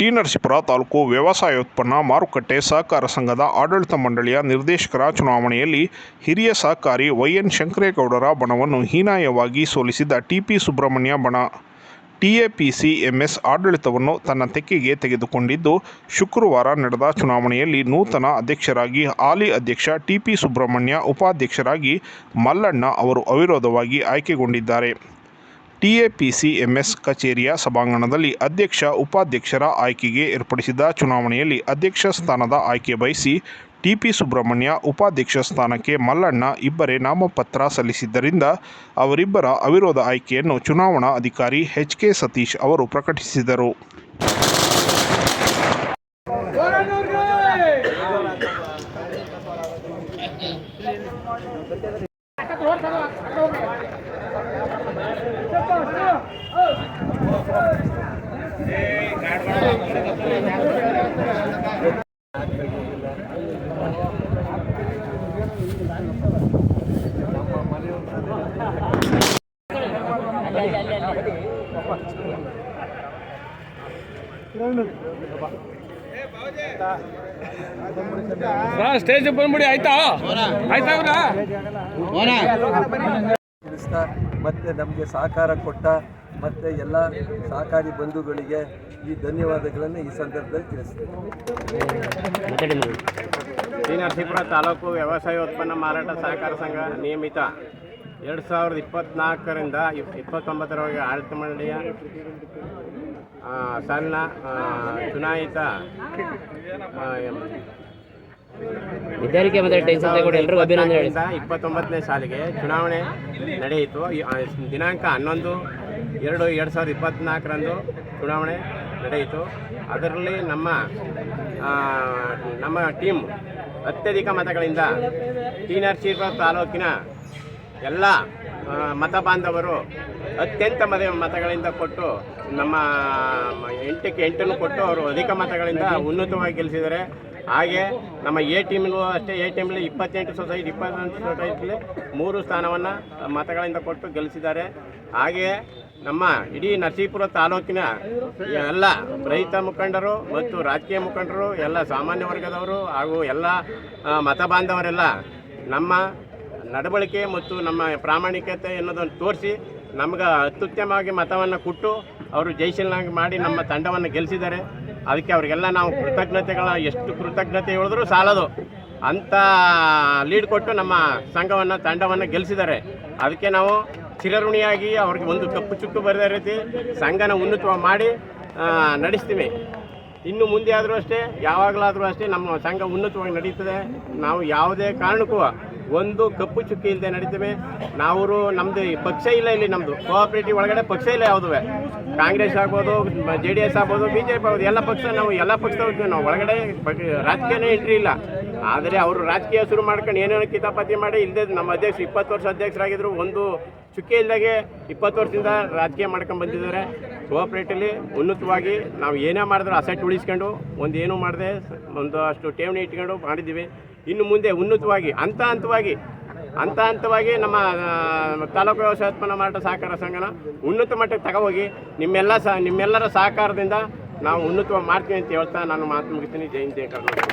T Narasipura taluk ವ್ಯವಸಾಯೋತ್ಪನ್ನ ಮಾರುಕಟ್ಟೆ ಸಹಕಾರ ಸಂಘದ ಆಡಳಿತ ಮಂಡಳಿಯ ನಿರ್ದೇಶಕರ ಚುನಾವಣೆಯಲ್ಲಿ ಹಿರಿಯ ಸಹಕಾರಿ ವೈಎನ್ ಶಂಕರೇಗೌಡರ ಬಣವನ್ನು ಹೀನಾಯವಾಗಿ ಸೋಲಿಸಿದ ಟಿಪಿ ಸುಬ್ರಹ್ಮಣ್ಯ ಬಣ. ಟಿಎಪಿಸಿ ಎಂಎಸ್ ಆಡಳಿತವನ್ನು ತನ್ನ ತೆಕ್ಕೆಗೆ ತೆಗೆದುಕೊಂಡಿದ್ದು, ಶುಕ್ರವಾರ ನಡೆದ ಚುನಾವಣೆಯಲ್ಲಿ ನೂತನ ಅಧ್ಯಕ್ಷರಾಗಿ ಹಾಲಿ ಅಧ್ಯಕ್ಷ ಟಿಪಿ ಸುಬ್ರಹ್ಮಣ್ಯ ಉಪಾಧ್ಯಕ್ಷರಾಗಿ ಮಲ್ಲಣ್ಣ ಅವರು ಅವಿರೋಧವಾಗಿ ಆಯ್ಕೆಗೊಂಡಿದ್ದಾರೆ. ಟಿಎಪಿಸಿಎಂಎಸ್ ಕಚೇರಿಯ ಸಭಾಂಗಣದಲ್ಲಿ ಅಧ್ಯಕ್ಷ, ಉಪಾಧ್ಯಕ್ಷರ ಆಯ್ಕೆಗೆ ಏರ್ಪಡಿಸಿದ ಚುನಾವಣೆಯಲ್ಲಿ ಅಧ್ಯಕ್ಷ ಸ್ಥಾನದ ಆಯ್ಕೆ ಬಯಸಿ ಟಿಪಿ ಸುಬ್ರಹ್ಮಣ್ಯ ಉಪಾಧ್ಯಕ್ಷ ಸ್ಥಾನಕ್ಕೆ ಮಲ್ಲಣ್ಣ ಇಬ್ಬರೇ ನಾಮಪತ್ರ ಸಲ್ಲಿಸಿದ್ದರಿಂದ ಅವರಿಬ್ಬರ ಅವಿರೋಧ ಆಯ್ಕೆಯನ್ನು ಚುನಾವಣಾ ಅಧಿಕಾರಿ ಎಚ್ ಕೆ ಸತೀಶ್ ಅವರು ಪ್ರಕಟಿಸಿದರು. ಸ್ಟೇಜ್ ಬಂದ್ಬಿಡಿ ಆಯ್ತಾ? ಆಯ್ತಾ ತಿಳಿಸ್ತಾ ಮತ್ತು ನಮಗೆ ಸಹಕಾರ ಕೊಟ್ಟ, ಮತ್ತು ಎಲ್ಲ ಸಹಕಾರಿ ಬಂಧುಗಳಿಗೆ ಈ ಧನ್ಯವಾದಗಳನ್ನು ಈ ಸಂದರ್ಭದಲ್ಲಿ ತಿಳಿಸ್ತೇನೆ. ಶ್ರೀ ನರಸೀಪುರ ತಾಲೂಕು ವ್ಯವಸಾಯೋತ್ಪನ್ನ ಮಾರಾಟ ಸಹಕಾರ ಸಂಘ ನಿಯಮಿತ ಎರಡು ಸಾವಿರದ ಇಪ್ಪತ್ತ್ನಾಲ್ಕರಿಂದ ಇಪ್- ಇಪ್ಪತ್ತೊಂಬತ್ತರವರೆಗೆ ಆಡಳಿತ ಮಂಡಳಿಯ ಸಣ್ಣ ಚುನಾಯಿತ ವಿದ್ಯಾರ್ಥಿ ಮತ್ತೆ ಟೆನ್ಷನ್ ಎಲ್ಲರಿಗೂ ಅಭಿನಂದನೆ ಹೇಳಿ. ಇಪ್ಪತ್ತೊಂಬತ್ತನೇ ಸಾಲಿಗೆ ಚುನಾವಣೆ ನಡೆಯಿತು. ದಿನಾಂಕ ಹನ್ನೊಂದು, ಎರಡು ಎರಡು ಸಾವಿರದ ಇಪ್ಪತ್ತ್ನಾಲ್ಕರಂದು ಚುನಾವಣೆ ನಡೆಯಿತು. ಅದರಲ್ಲಿ ನಮ್ಮ ನಮ್ಮ ಟೀಮ್ ಅತ್ಯಧಿಕ ಮತಗಳಿಂದ ಟಿ ನರಸೀಪುರ ತಾಲೂಕಿನ ಎಲ್ಲ ಮತ ಬಾಂಧವರು ಅತ್ಯಂತ ಮತ ಮತಗಳಿಂದ ಕೊಟ್ಟು ನಮ್ಮ ಎಂಟಕ್ಕೆ ಎಂಟನ್ನು ಕೊಟ್ಟು ಅವರು ಅಧಿಕ ಮತಗಳಿಂದ ಉನ್ನತವಾಗಿ ಗೆಲ್ಲಿಸಿದ್ದಾರೆ. ಹಾಗೆ ನಮ್ಮ ಎ ಟೀಮ್ಗೂ ಅಷ್ಟೇ ಎ ಟೀಮ್ಲಿ ಇಪ್ಪತ್ತೆಂಟು ಸೊಸೈಟಿ ಇಪ್ಪತ್ತೆಂಟು ಸೊಸೈಟಿಲಿ ಮೂರು ಸ್ಥಾನವನ್ನು ಮತಗಳಿಂದ ಕೊಟ್ಟು ಗೆಲ್ಲಿಸಿದ್ದಾರೆ. ಹಾಗೆಯೇ ನಮ್ಮ ಇಡೀ ನರಸೀಪುರ ತಾಲೂಕಿನ ಎಲ್ಲ ರೈತ ಮುಖಂಡರು ಮತ್ತು ರಾಜಕೀಯ ಮುಖಂಡರು, ಎಲ್ಲ ಸಾಮಾನ್ಯ ವರ್ಗದವರು ಹಾಗೂ ಎಲ್ಲ ಮತ ಬಾಂಧವರೆಲ್ಲ ನಮ್ಮ ನಡವಳಿಕೆ ಮತ್ತು ನಮ್ಮ ಪ್ರಾಮಾಣಿಕತೆ ಅನ್ನೋದನ್ನು ತೋರಿಸಿ ನಮ್ಗೆ ಅತ್ಯುತ್ತಮವಾಗಿ ಮತವನ್ನು ಕೊಟ್ಟು ಅವರು ಜಯಶೀಲನಾಗಿ ಮಾಡಿ ನಮ್ಮ ತಂಡವನ್ನು ಗೆಲ್ಲಿಸಿದ್ದಾರೆ. ಅದಕ್ಕೆ ಅವರಿಗೆಲ್ಲ ನಾವು ಕೃತಜ್ಞತೆಗಳ ಎಷ್ಟು ಕೃತಜ್ಞತೆ ಹೇಳಿದ್ರು ಸಾಲದು. ಅಂತ ಲೀಡ್ ಕೊಟ್ಟು ನಮ್ಮ ಸಂಘವನ್ನು, ತಂಡವನ್ನು ಗೆಲ್ಲಿಸಿದ್ದಾರೆ ಅದಕ್ಕೆ ನಾವು ಚಿರಋಣಿಯಾಗಿ ಅವ್ರಿಗೆ ಒಂದು ಕಪ್ಪು ಚುಕ್ಕು ಬರೆದ ರೀತಿ ಸಂಘನ ಉನ್ನತ ಮಾಡಿ ನಡೆಸ್ತೀವಿ. ಇನ್ನು ಮುಂದೆ ಆದರೂ ಅಷ್ಟೇ, ಯಾವಾಗಲಾದರೂ ಅಷ್ಟೇ ನಮ್ಮ ಸಂಘ ಉನ್ನತವಾಗಿ ನಡೀತದೆ. ನಾವು ಯಾವುದೇ ಕಾರಣಕ್ಕೂ ಒಂದು ಕಪ್ಪು ಚುಕ್ಕಿ ಇಲ್ಲದೆ ನಡೀತೇವೆ. ನಾವು ನಮ್ಮದು ಪಕ್ಷ ಇಲ್ಲ ಇಲ್ಲಿ ನಮ್ಮದು ಕೋಆಪರೇಟಿವ್ ಒಳಗಡೆ ಪಕ್ಷ ಇಲ್ಲ ಯಾವುದುವೆ. ಕಾಂಗ್ರೆಸ್ ಆಗ್ಬೋದು ಜೆ ಡಿ ಎಸ್ ಆಗ್ಬೋದು ಬಿ ಜೆ ಪಿ ಆಗ್ಬೋದು, ಎಲ್ಲ ಪಕ್ಷ ನಾವು ಎಲ್ಲ ಪಕ್ಷದವ್ರು ನಾವು ಒಳಗಡೆ ರಾಜಕೀಯನೇ ಎಂಟ್ರಿ ಇಲ್ಲ. ಆದರೆ ಅವರು ರಾಜಕೀಯ ಶುರು ಮಾಡ್ಕೊಂಡು ಏನೇನೋ ಕಿತಾಪತಿ ಮಾಡಿ ಇಲ್ಲದೆ ನಮ್ಮ ಅಧ್ಯಕ್ಷ ಇಪ್ಪತ್ತು ವರ್ಷ ಅಧ್ಯಕ್ಷರಾಗಿದ್ದರು ಒಂದು ಚುಕ್ಕೆ ಇಲ್ಲದಾಗೆ ಇಪ್ಪತ್ತು ವರ್ಷದಿಂದ ರಾಜಕೀಯ ಮಾಡ್ಕೊಂಡು ಬಂದಿದ್ದಾರೆ. ಕೋಆಪ್ರೇಟಲ್ಲಿ ಉನ್ನತವಾಗಿ ನಾವು ಏನೇ ಮಾಡಿದ್ರು ಅಸೆಟ್ ಉಳಿಸ್ಕೊಂಡು, ಒಂದು ಏನೂ ಮಾಡಿದೆ, ಒಂದು ಅಷ್ಟು ಠೇವಣಿ ಇಟ್ಕೊಂಡು ಮಾಡಿದ್ದೀವಿ. ಇನ್ನು ಮುಂದೆ ಉನ್ನತವಾಗಿ, ಹಂತ ಹಂತವಾಗಿ ಹಂತ ಹಂತವಾಗಿ ನಮ್ಮ ತಾಲೂಕು ತಾಲೂಕು ವ್ಯವಸಾಯೋತ್ಪನ್ನ ಮಾರಾಟ ಸಹಕಾರ ಸಂಘನ ಉನ್ನತ ಮಟ್ಟಕ್ಕೆ ತಗೋಗಿ ನಿಮ್ಮೆಲ್ಲ ಸಹ, ನಿಮ್ಮೆಲ್ಲರ ಸಹಕಾರದಿಂದ ನಾವು ಉನ್ನತವಾಗಿ ಮಾಡ್ತೀವಿ ಅಂತ ಹೇಳ್ತಾ ನಾನು ಮಾತು ಮುಗಿಸ್ತೀನಿ. ಜೈ ಜಯ ಕರ್ನಾಟಕ.